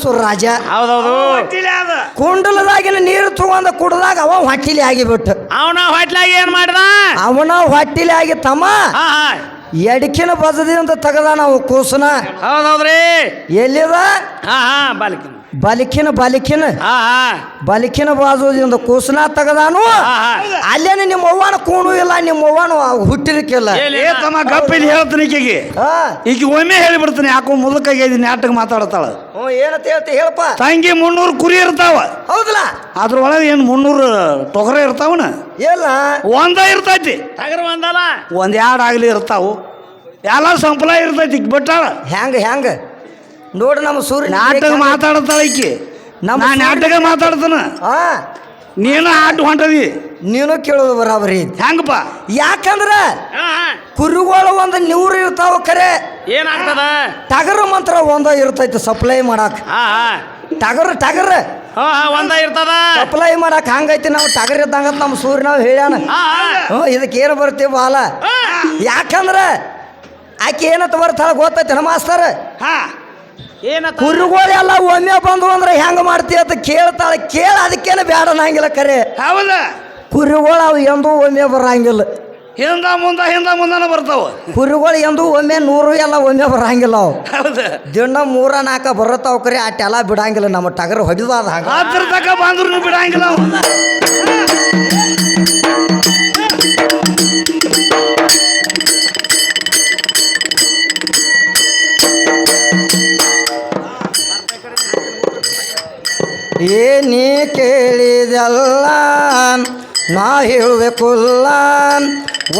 ರಾಜ. ಹೌದೌದು. ಹೊಟ್ಟಿಲೆ ಅದ ಕುಂಡಲದಾಗಿನ ನೀರು ತಗೊಂಡ ಕುಡ್ದಾಗ ಅವ ಹೊಟ್ಟಿಲಿ ಆಗಿಬಿಟ್ಟು. ಅವನ ಹೊಟ್ಟಿಲಾಗಿ ಏನ್ ಮಾಡ್ದ? ಅವನ ಹೊಟ್ಟಿಲಿ ಆಗಿ ತಮ್ಮ. ಹಾ ಹಾ. ಎಡಕಿನ ಬಜದಿಂದ ತೆಗದ ನಾವು ಕೂಸನ. ಹೌದೌದ್ರಿ. ಎಲ್ಲಿದ? ಹಾ ಹಾ ಬಾಲಕಿನ ಬಲಿಕಿನ ಬಲಿಕಿನ. ಬಾಲಿಕಿನ ಬಾಜುದಿಂದ ಕೂಸನ ತೆಗದಾನು? ಅಲ್ಲೇನೆ ನಿಮ್ಮ ಅವ್ವನ ಕೂಣು ಇಲ್ಲ ನಿಮ್ಮ ಅವ್ವನು ಹುಟ್ಟಿರಕಿಲ್ಲ? ಏ ತಮ್ಮ ಗಪ್ಪಿಲಿ ಹೇಳ್ತೀನಿ ಈಕೆಗೆ. ಹಾ. ಈಗ ಒಮ್ಮೆ ಹೇಳಿಬಿಡ್ತೀನಿ ಯಾಕೋ ಮುದುಕಾಗಿ ನಾಟಕ ಮಾತಾಡ್ತಾಳ. ಹ್ಞೂ ಏನಂತ ಹೇಳ್ತಿ ಹೇಳಪ್ಪ. ತಂಗಿ ಮುನ್ನೂರು ಕುರಿ ಇರ್ತಾವ. ಹೌದಲ್ಲ? ಅದ್ರೊಳಗೆ ಏನು ಮುನ್ನೂರು ತೊಗರೆ ಇರ್ತಾವನ? ಇಲ್ಲ. ಒಂದ ಇರ್ತೈತಿ. ಟಗರ ಒಂದಲ್ಲ? ಒಂದ್ ಎರಡು ಆಗ್ಲಿ ಇರ್ತಾವು. ಎಲ್ಲ ಸಂಪಲ ಇರ್ತೈತಿ ಬಿಟ್ಟಾಳ. ಹೆಂಗ ಹೆಂಗ ನೋಡು ನಮ್ಮ ಸೂರ್ಯ ನಾಟಕ ಮಾತಾಡ್ತಾಳ ಈಕಿ. ನಮ್ಮ ನಾಟಕ ಮಾತಾಡ್ತಾನ. ಹಾ ನೀನು ಆಟ ಹೊಂಟದಿ. ನೀನು ಕೇಳೋದು ಬರಾಬರಿ. ಹೆಂಗಪ್ಪ? ಯಾಕಂದ್ರ ಕುರಿಗಳು ಒಂದು ನೂರು ಇರ್ತಾವ ಖರೆ ಏನಾಗ್ತದ? ಟಗರು ಮಂತ್ರ ಒಂದ ಇರ್ತೈತಿ ಸಪ್ಲೈ ಮಾಡಾಕ. ಹಾ ಹಾ. ಟಗರ್ ಟಗರ್. ಒಂದ ಇರ್ತದ? ಸಪ್ಲೈ ಮಾಡಾಕ ಹಂಗೈತಿ ನಾವು ಟಗರ್ ಇದ್ದಂಗ ನಮ್ಮ ಸೂರ್ಯ ನಾವು ಹೇಳ್ಯಾನ. ಹ್ಞೂ ಇದಕ್ಕೆ ಏನು ಬರ್ತೀವಿ ಬಾಲ? ಯಾಕಂದ್ರ ಆಕೆ ಏನಂತ ಬರ್ತಾಳ ಗೊತ್ತೈತಿ ನಮ್ಮ ಮಾಸ್ತರ್? ಹಾ. ಏನತ್ತ ಕುರಿಗಳೆಲ್ಲ ಒಮ್ಮೆ ಬಂದು ಅಂದ್ರೆ ಹೆಂಗ ಮಾಡ್ತಿ ಅಂತ ಕೇಳ್ತಾಳೆ. ಕೇಳ ಅದಕ್ಕೇನು ಬೇಡ ಅನ್ನಂಗಿಲ್ಲ ಖರೆ ಹೌದ? ಕುರಿಗಳು ಅವು ಎಂದೂ ಒಮ್ಮೆ ಬರಂಗಿಲ್ಲ. ಹಿಂದ ಮುಂದ ಹಿಂದ ಮುಂದನ ಬರ್ತಾವ. ಕುರಿಗಳು ಎಂದೂ ಒಮ್ಮೆ ನೂರು ಎಲ್ಲ ಒಮ್ಮೆ ಬರಂಗಿಲ್ಲ ಅವು. ಹೌದ? ದಿನ ಮೂರ ನಾಲ್ಕ ಬರುತ್ತಾವ ಕರೆ ಅಟ್ಟೆಲ್ಲ ಬಿಡಂಗಿಲ್ಲ. ನಮ್ಮ ಟಗರ್ ಹೊಡಿದಾದ ಅದ ಹತ್ರ ತಕ ಬಂದ್ರು ಬಿಡಂಗಿಲ್ಲ ಏನಿ ಕೇಳಿದೆಲ್ಲ ನಾ ಹೇಳಬೇಕುಲ್ಲ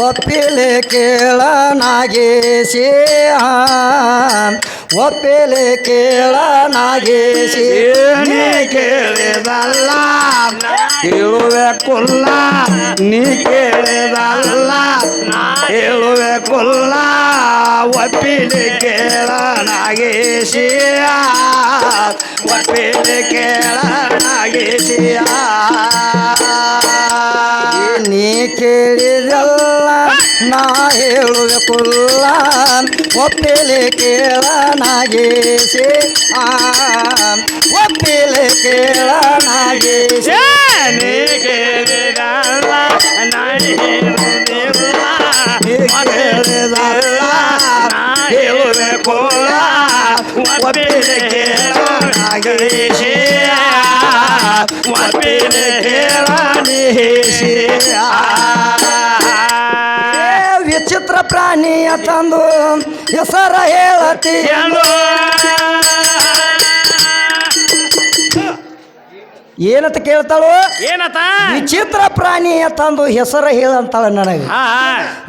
ಒಪ್ಪಿಲೆ ಕೇಳ ನಾಗೇಶಿ. ಒಪ್ಪಿಲೆ ಕೇಳ ನಾಗೇಶಿ. ನೀ ಕೇಳಿದಲ್ಲ ಹೇಳುವೆಕುಲ್ಲ ನೀ ಕೇಳಿದಲ್ಲ ಹೇಳುವೆ ಕೊಲ್ಲ. ಒಪ್ಪಿಲಿ ಕೇಳ ನಾಗೇಶಿಯ ಒಪ್ಪಿಲಿ ಕೇಳ ನಾಗೇಶಿಯ ನೀ ಕೇಳಿದಲ್ಲ ನಾ ಹೇಳಬೇಕಲ್ಲ ಒಪ್ಪಿಲಿ ಕೇಳ ನಾಗೇಶಿ ಆ ಒಪ್ಪಿಲಿ ಕೇಳ ನಾಗೇಶಿ ನೀ ಕೇಳಿದಲ್ಲ ನಾ ವಿಚಿತ್ರ ಪ್ರಾಣಿಯ ತಂದು ಹೆಸರ ಹೇಳತಿ. ಏನಂತ ಕೇಳ್ತಾಳು? ಏನತ? ವಿಚಿತ್ರ ಪ್ರಾಣಿ ತಂದು ಹೆಸರ ಹೇಳಂತಾಳ ನನಗೆ.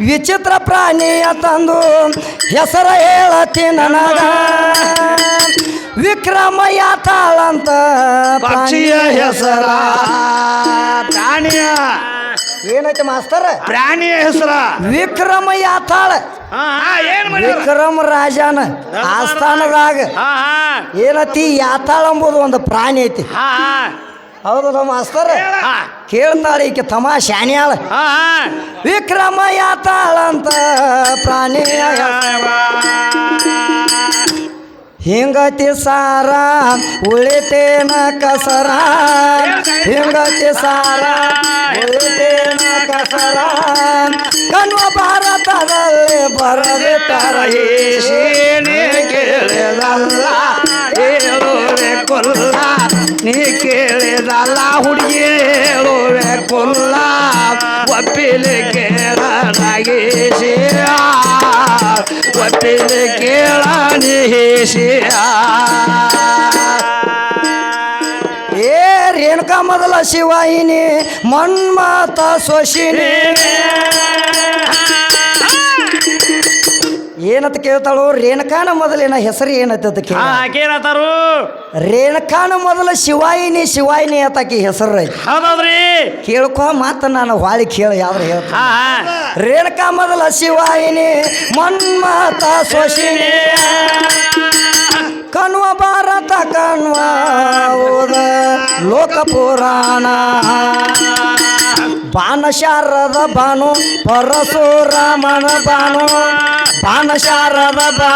ವಿಚಿತ್ರ ಪ್ರಾಣಿ ತಂದು ಹೆಸರ ಹೇಳತಿ ನನಗ. ವಿಕ್ರಮ ಯಾತಾಳಂತ ಪಕ್ಷಿಯ ಹೆಸರ ಪ್ರಾಣಿಯ. ಏನೈತೆ ಮಾಸ್ತರ? ಪ್ರಾಣಿಯ ಹೆಸರ. ವಿಕ್ರಮ ಯಾತಾಳ ಹಾ ಹಾ ವಿಕ್ರಮ ರಾಜನ ಆಸ್ಥಾನದಾಗ ಏನತಿ ಯಾತಾಳ ಎಂಬುದು ಒಂದು ಪ್ರಾಣಿ ಐತಿ. ಹಾ ನಮ್ಮ ಮಾಸ್ತರ ಹಾ. ಕೇಳ್ತಾಳೆ ಈಕೆ ತಮಾ ಶಾನ್ಯಾಳ ವಿಕ್ರಮ ಯಾತಾಳಂತ ಪ್ರಾಣಿಯ ಹಿಂಗತಿ ಸಾರ ಉಳಿತೇನ ಕಸರ. ಹಿಂಗತಿ ಸಾರ ಉಳಿತೇನ ಕಸರ. ಕನ್ವ ಭಾರತದಲ್ಲಿ ಬರದೆ ನೀ ಕೇಳಿದಲ್ಲ ಹೇಳುವೆ ಕೊಲ್ಲ ನೀ ಕೇಳಿದಲ್ಲ ಹುಡುಗಿ ಹೇಳುವೆ, ಕೊಲ್ಲ ಒಪ್ಪಿಲಿ ಕೇಳ ಕೇಳಿ ಒಪ್ಪಿಲಿ ಕೇಳ ನಿಹೇಶಿಯ ಏ ರೇಣುಕಾ ಮೊದಲ ಶಿವಾಯಿನಿ, ಮನ್ಮಾತ ಸ್ವಶಿನಿ ಏನಂತ ಕೇಳ್ತಾಳು? ರೇಣುಕಾನ ಮೊದಲಿನ ಹೆಸರು ಏನಂತ ಕೇಳ. ಕೇಳತ್ತಾರು. ರೇಣುಕಾನ ಮೊದಲ ಶಿವಾಯಿನಿ ಶಿವಾಯಿನಿ ಆತಾಕಿ ಹೆಸರು ಹೌದೌದ್ರಿ. ಕೇಳ್ಕೊ ಮಾತ ನಾನು ಹೊಳಿ ಕೇಳ ಯಾವ್ದು ಹೇಳ್ತಾ. ರೇಣುಕಾ ಮೊದಲ ಶಿವಾಯಿನಿ ಮನ್ಮಾತ ಸ್ವಶಿನಿ ಕಣ್ವ ಭಾರತ ಕಣ್ವ ಓದ ಲೋಕ ಪುರಾಣ. ಬಾಣಶಾರದ ಬಾನು ಪರಶುರಾಮನ ಬಾನು. ಬಾ